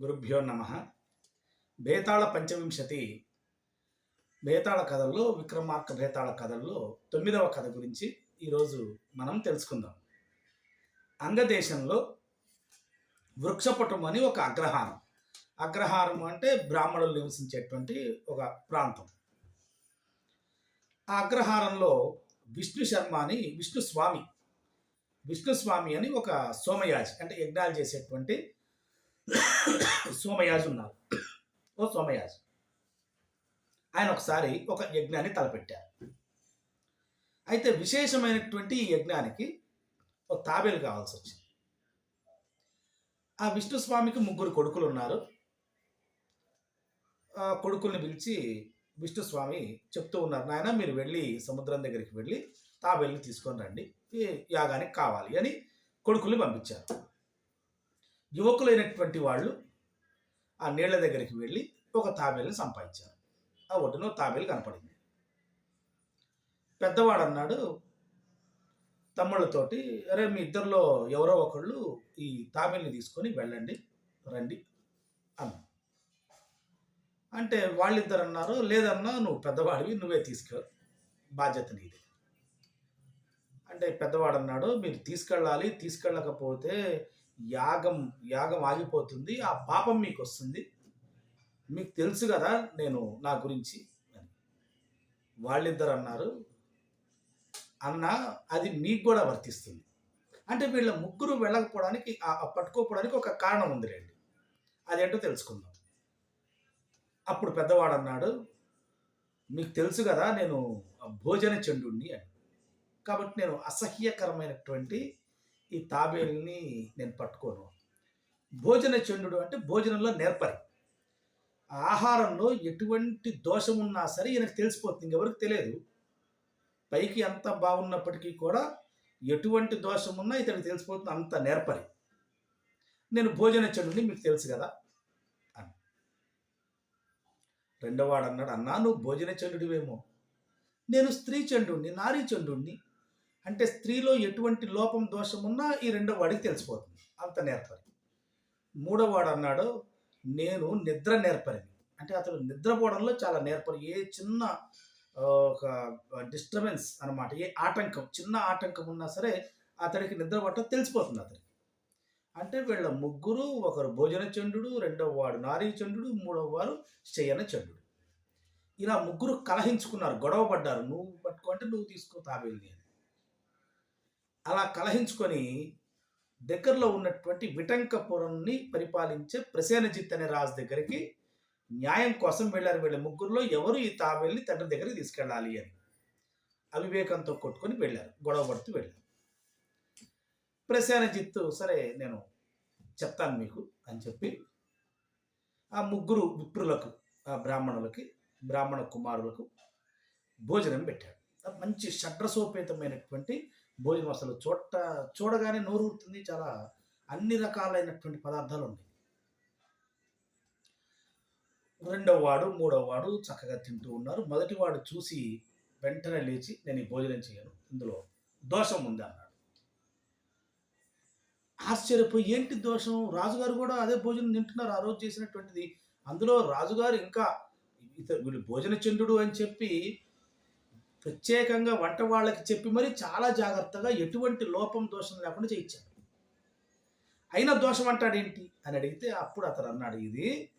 గురుభ్యో నమ. బేతాళ పంచవింశతి. బేతాళ కథల్లో విక్రమార్క బేతాళ కథల్లో తొమ్మిదవ కథ గురించి ఈరోజు మనం తెలుసుకుందాం. అంగదేశంలో వృక్షపటం అని ఒక అగ్రహారం. అగ్రహారం అంటే బ్రాహ్మణులు నివసించేటువంటి ఒక ప్రాంతం. ఆ అగ్రహారంలో విష్ణు శర్మ అని విష్ణు స్వామి విష్ణు స్వామి అని ఒక సోమయాజి అంటే యజ్ఞాలు చేసేటువంటి సోమయాజు ఉన్నారు. ఓ సోమయాజు. ఆయన ఒకసారి ఒక యజ్ఞాన్ని తలపెట్టారు. అయితే విశేషమైనటువంటి ఈ యజ్ఞానికి ఒక తాబేలు కావాల్సి వచ్చింది. ఆ విష్ణు స్వామికి ముగ్గురు కొడుకులు ఉన్నారు. ఆ కొడుకుల్ని పిలిచి విష్ణు స్వామి చెప్తూ ఉన్నారు నాయన మీరు వెళ్ళి సముద్రం దగ్గరికి వెళ్ళి తాబేలుని తీసుకొని రండి. ఈ యాగానికి కావాలి అని కొడుకుల్ని పంపించారు. యువకులైనటువంటి వాళ్ళు ఆ నీళ్ళ దగ్గరికి వెళ్ళి ఒక తాబేలుని సంపాదించారు. ఆ ఒడ్డున తాబేలు కనపడింది. పెద్దవాడు అన్నాడు తమ్ముళ్ళతోటి అరే మీ ఇద్దరిలో ఎవరో ఒకళ్ళు ఈ తాబేల్ని తీసుకొని వెళ్ళండి రండి అన్న అంటే వాళ్ళిద్దరు అన్నారు లేదన్నా నువ్వు పెద్దవాడివి నువ్వే తీసుకో బాధ్యత నీది. అంటే పెద్దవాడు అన్నాడు మీరు తీసుకెళ్ళాలి తీసుకెళ్ళకపోతే యాగం యాగం ఆగిపోతుంది ఆ పాపం మీకు వస్తుంది మీకు తెలుసు కదా నేను నా గురించి అని. వాళ్ళిద్దరు అన్నారు అన్న అది మీకు కూడా వర్తిస్తుంది. అంటే వీళ్ళ ముగ్గురు వెళ్ళకపోవడానికి పట్టుకోపోవడానికి ఒక కారణం ఉందిలేండి. అదేంటో తెలుసుకుందాం. అప్పుడు పెద్దవాడు అన్నాడు మీకు తెలుసు కదా నేను భోజన చండుణ్ణి అని. కాబట్టి నేను అసహ్యకరమైనటువంటి ఈ తాబేల్ని నేను పట్టుకోను. భోజన చండు అంటే భోజనంలో నేర్పరి. ఆహారంలో ఎటువంటి దోషం ఉన్నా సరే ఈయనకు తెలిసిపోతుంది ఇంకెవరికి తెలియదు. పైకి ఎంత బాగున్నప్పటికీ కూడా ఎటువంటి దోషం ఉన్నా ఇతనికి తెలిసిపోతుంది అంత నేర్పరి. నేను భోజన చండుని మీకు తెలుసు కదా అని. రెండోవాడు అన్నాడు అన్నా నువ్వు భోజన చండుడివేమో నేను స్త్రీ చండుణ్ణి నారీ చండుణ్ణి అంటే స్త్రీలో ఎటువంటి లోపం దోషం ఉన్నా ఈ రెండో వాడికి తెలిసిపోతుంది. అంత నేర్పరి. మూడో వాడు అన్నాడు నేను నిద్ర నేర్పరిని. అంటే అతడు నిద్రపోవడంలో చాలా నేర్పరి. ఏ చిన్న ఒక డిస్టర్బెన్స్ అనమాట ఏ ఆటంకం చిన్న ఆటంకం ఉన్నా సరే అతడికి నిద్ర పట్టడం తెలిసిపోతుంది అతడికి. అంటే వీళ్ళ ముగ్గురు ఒకరు భోజన చండు రెండవ వాడు నారీ చండు మూడవ వారు శయన చండు ఇలా ముగ్గురు కలహించుకున్నారు గొడవ పడ్డారు. నువ్వు పట్టుకుంటే నువ్వు తీసుకో తాబేల్ని అని అలా కలహించుకొని దగ్గరలో ఉన్నటువంటి విటంకపురంని పరిపాలించే ప్రసేనజిత్ అనే రాజు దగ్గరికి న్యాయం కోసం వెళ్ళారు. వీళ్ళ ముగ్గురులో ఎవరు ఈ తాబేల్ని తండ్రి దగ్గరికి తీసుకెళ్ళాలి అని అవివేకంతో కొట్టుకొని వెళ్ళారు. గొడవ పడుతూ వెళ్ళారు. ప్రసేనజిత్తు సరే నేను చెప్తాను మీకు అని చెప్పి ఆ ముగ్గురు విప్రులకు ఆ బ్రాహ్మణులకి బ్రాహ్మణ కుమారులకు భోజనం పెట్టాడు మంచి షడ్రసోపేతమైనటువంటి భోజనం అసలు చూడ చూడగానే నోరు ఊరుతుంది. చాలా అన్ని రకాలైనటువంటి పదార్థాలు ఉన్నాయి రెండవ వాడు మూడవ వాడు చక్కగా తింటూ ఉన్నారు. మొదటి వాడు చూసి వెంటనే లేచి నేను ఈ భోజనం చేయను ఇందులో దోషం ఉంది అన్నాడు. ఆశ్చర్యపోయి ఏంటి దోషం? రాజుగారు కూడా అదే భోజనం తింటున్నారు. ఆ రోజు చేసినటువంటిది. అందులో రాజుగారు ఇంకా ఇతరు వీళ్ళు భోజన చంద్రుడు అని చెప్పి ప్రత్యేకంగా వంట వాళ్ళకి చెప్పి మరి చాలా జాగ్రత్తగా ఎటువంటి లోపం దోషం లేకుండా చేయించాడు. అయినా దోషం అంటాడేంటి అని అడిగితే అప్పుడు అతను అన్నాడు ఇది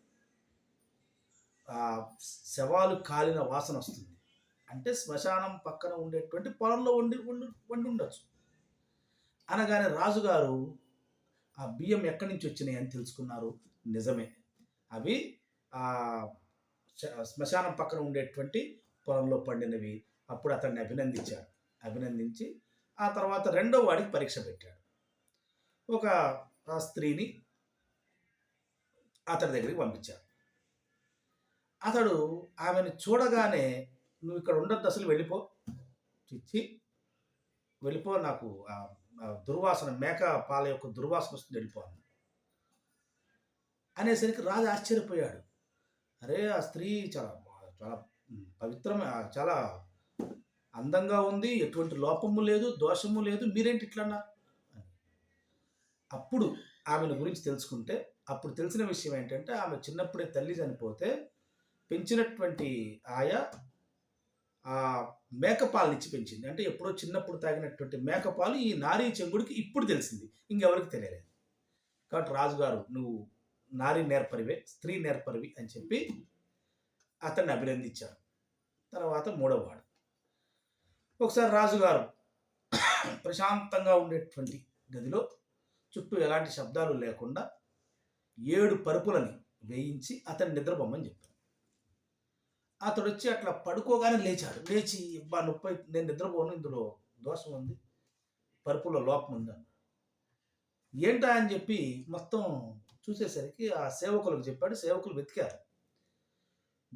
శవాలు కాలిన వాసన వస్తుంది. అంటే శ్మశానం పక్కన ఉండేటువంటి పొలంలో వండి వండి వండి ఉండొచ్చు. అనగానే రాజుగారు ఆ బియ్యం ఎక్కడి నుంచి వచ్చినాయి అని తెలుసుకున్నారు. నిజమే. అవి శ్మశానం పక్కన ఉండేటువంటి పొలంలో పండినవి. అప్పుడు అతన్ని అభినందించాడు. అభినందించి ఆ తర్వాత రెండో వాడికి పరీక్ష పెట్టాడు. ఒక ఆ స్త్రీని అతడి దగ్గరికి పంపించాడు. అతడు ఆమెను చూడగానే నువ్వు ఇక్కడ ఉండద్దు అసలు వెళ్ళిపో. చిచ్చి వెళ్ళిపో నాకు దుర్వాసన మేక పాల యొక్క దుర్వాసన వస్తుంది వెళ్ళిపో అన్న అనేసరికి రాజు ఆశ్చర్యపోయాడు. అరే ఆ స్త్రీ చాలా చాలా పవిత్రమే చాలా అందంగా ఉంది ఎటువంటి లోపము లేదు దోషము లేదు మీరేంటి ఇట్లా అప్పుడు ఆమెను గురించి తెలుసుకుంటే అప్పుడు తెలిసిన విషయం ఏంటంటే ఆమె చిన్నప్పుడే తల్లి చనిపోతే పెంచినటువంటి ఆయా ఆ మేకపాలు ఇచ్చి పెంచింది. అంటే ఎప్పుడో చిన్నప్పుడు తాగినటువంటి మేకపాలు ఈ నారీ చెంగుడికి ఇప్పుడు తెలిసింది. ఇంకెవరికి తెలియలేదు. కాబట్టి రాజుగారు నువ్వు నారీ నేర్పరివే స్త్రీ నేర్పరివి అని చెప్పి అతన్ని అభినందించారు. తర్వాత మూడవ వాడు. ఒకసారి రాజుగారు ప్రశాంతంగా ఉండేటువంటి గదిలో చుట్టూ ఎలాంటి శబ్దాలు లేకుండా ఏడు పరుపులని వేయించి అతన్ని నిద్రపోమని చెప్పారు. అతడు వచ్చి అట్లా పడుకోగానే లేచాడు. లేచి ఇబ్బా నొప్పి నేను నిద్రపోను ఇందులో దోషం ఉంది పరుపులో లోపం ఉందని ఏంటా? అని చెప్పి మొత్తం చూసేసరికి ఆ సేవకులకు చెప్పాడు. సేవకులు వెతికారు.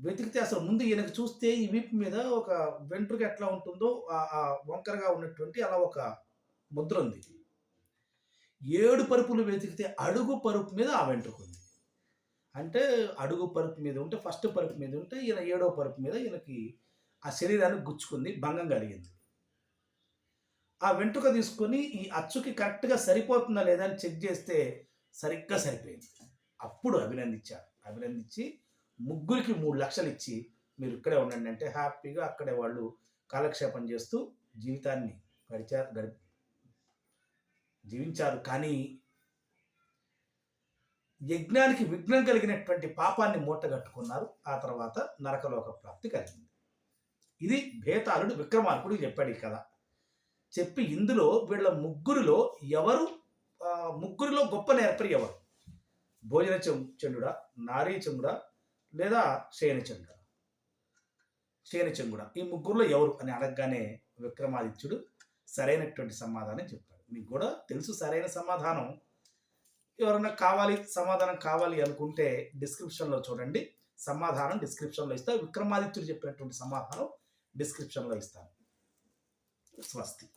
వెతికితే అసలు ముందు ఈయనకు చూస్తే ఈ వీపు మీద ఒక వెంట్రుక ఎట్లా ఉంటుందో ఆ వంకరగా ఉన్నటువంటి అలా ఒక ముద్ర ఉంది. ఏడు పరుపులు వెతికితే అడుగు పరుపు మీద ఆ వెంట్రుక ఉంది. అంటే అడుగు పరుపు మీద ఉంటే ఫస్ట్ పరుపు మీద ఉంటే ఈయన ఏడో పరుపు మీద ఈయనకి ఆ శరీరానికి గుచ్చుకుంది భంగం కలిగింది. ఆ వెంట్రుక తీసుకొని ఈ అచ్చుకి కరెక్ట్గా సరిపోతుందా లేదా అని చెక్ చేస్తే సరిగ్గా సరిపోయింది. అప్పుడు అభినందించారు. అభినందించి ముగ్గురికి మూడు లక్షలు ఇచ్చి మీరు ఇక్కడే ఉండండి అంటే హ్యాపీగా అక్కడే వాళ్ళు కాలక్షేపం చేస్తూ జీవితాన్ని గడిచారు గడి జీవించారు. కానీ యజ్ఞానికి విఘ్నం కలిగినటువంటి పాపాన్ని మూటగట్టుకున్నారు. ఆ తర్వాత నరకలోక ప్రాప్తి కలిగింది. ఇది భేతాళుడు విక్రమార్కుడు చెప్పాడు ఈ కథ. చెప్పి ఇందులో వీళ్ళ ముగ్గురిలో ఎవరు ముగ్గురిలో గొప్ప నేర్పరి ఎవరు? భోజన చెం- నారీ చెంగుడా లేదా శయనచంద్ర. శయనచంగుడ ఈ ముగ్గురులో ఎవరు? అని అడగగానే విక్రమాదిత్యుడు సరైనటువంటి సమాధానం చెప్పాడు. మీకు కూడా తెలుసు సరైన సమాధానం. ఎవరన్నా కావాలి సమాధానం కావాలి అనుకుంటే డిస్క్రిప్షన్లో చూడండి. సమాధానం డిస్క్రిప్షన్లో ఇస్తా. విక్రమాదిత్యుడు చెప్పినటువంటి సమాధానం డిస్క్రిప్షన్లో ఇస్తాను. స్వస్తి.